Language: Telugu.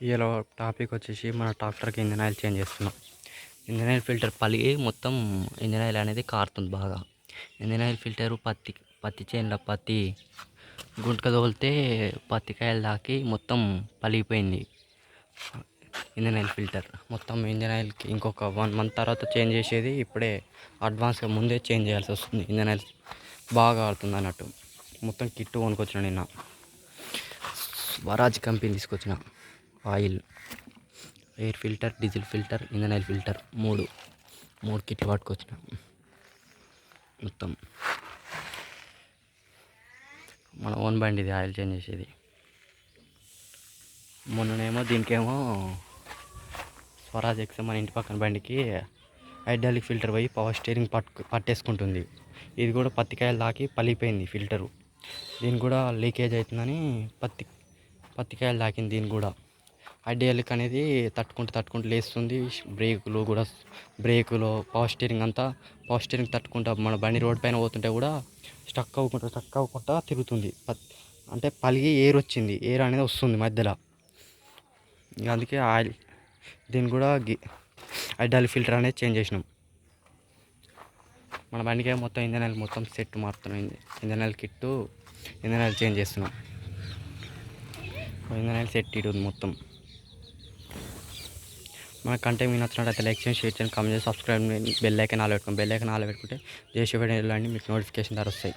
ఇలా టాపిక్ వచ్చేసి మన ట్రాక్టర్కి ఇంజన్ ఆయిల్ చేంజ్ చేస్తున్నాం. ఇంజన్ ఆయిల్ ఫిల్టర్ పలిగి మొత్తం ఇంజన్ ఆయిల్ అనేది కారుతుంది బాగా. ఇంజన్ ఆయిల్ ఫిల్టరు పత్తి పత్తి చేనులో పత్తి గుంటక తోలితే పత్తి కాయలు తాకి మొత్తం పలిగిపోయింది. ఇంజన్ ఆయిల్ ఫిల్టర్ మొత్తం ఇంజన్ ఆయిల్కి ఇంకొక వన్ మంత్ తర్వాత చేంజ్ చేసేది ఇప్పుడే అడ్వాన్స్గా ముందే చేంజ్ చేయాల్సి వస్తుంది. ఇంజన్ ఆయిల్ బాగా ఆడుతుంది అన్నట్టు. మొత్తం కిట్టు కొనుక్కొచ్చిన నిన్న. స్వరాజ్ కంపెనీ తీసుకొచ్చిన. Oil air filter diesel filter engine oil filter మూడు మూడు కిట్లు పట్టుకొచ్చిన మొత్తం మన ఓన్ బండి ఇది ఆయిల్ చేంజ్ చేసేది. మొన్ననేమో దీనికేమో స్వరాజ్ ఎక్స్ మన ఇంటి పక్కన బండికి హైడ్రాలిక్ ఫిల్టర్ పోయి పవర్ స్టీరింగ్ పట్టు పట్టేసుకుంటుంది. ఇది కూడా పత్తికాయలు తాకి పలిపోయింది ఫిల్టరు. దీని కూడా లీకేజ్ అవుతుందని పత్తి పత్తికాయలు తాకింది దీని కూడా. హైడ్రాలిక్ అనేది తట్టుకుంటూ తట్టుకుంటూ లేస్తుంది. బ్రేకులు కూడా బ్రేకులు పవర్ స్టీరింగ్ అంతా పవర్ స్టీరింగ్ తట్టుకుంటా మన బండి రోడ్ పైన పోతుంటే కూడా స్టక్ అవ్వకుండా స్టక్ అవ్వకుండా తిరుగుతుంది. అంటే పలిగి ఎయిర్ వచ్చింది. ఎయిర్ అనేది వస్తుంది మధ్యలో. అందుకే ఆయిల్ దీన్ని కూడా గి ఫిల్టర్ అనేది చేంజ్ చేసినాం. మన బండికే మొత్తం ఇంజన్ ఆయిల్ మొత్తం set మారుతున్నాం engine oil kit engine oil change చేస్తున్నాం. ఇంజన్ ఆయిల్ సెట్ ఇటు ఉంది మొత్తం. మన కంటెంట్ మీకు నచ్చినట్లయితే లైక్ చేయండి షేర్ చేయండి కామెంట్ చేసి సబ్స్క్రైబ్ బెల్ ఐకన్ ఆలో పెట్టుకోండి. బెల్ ఐకన్ ఆలో పెట్టుకుంటే చేసే వీడియోలు అన్నీ మీకు నోటిఫికేషన్ ద్వారా వస్తాయి.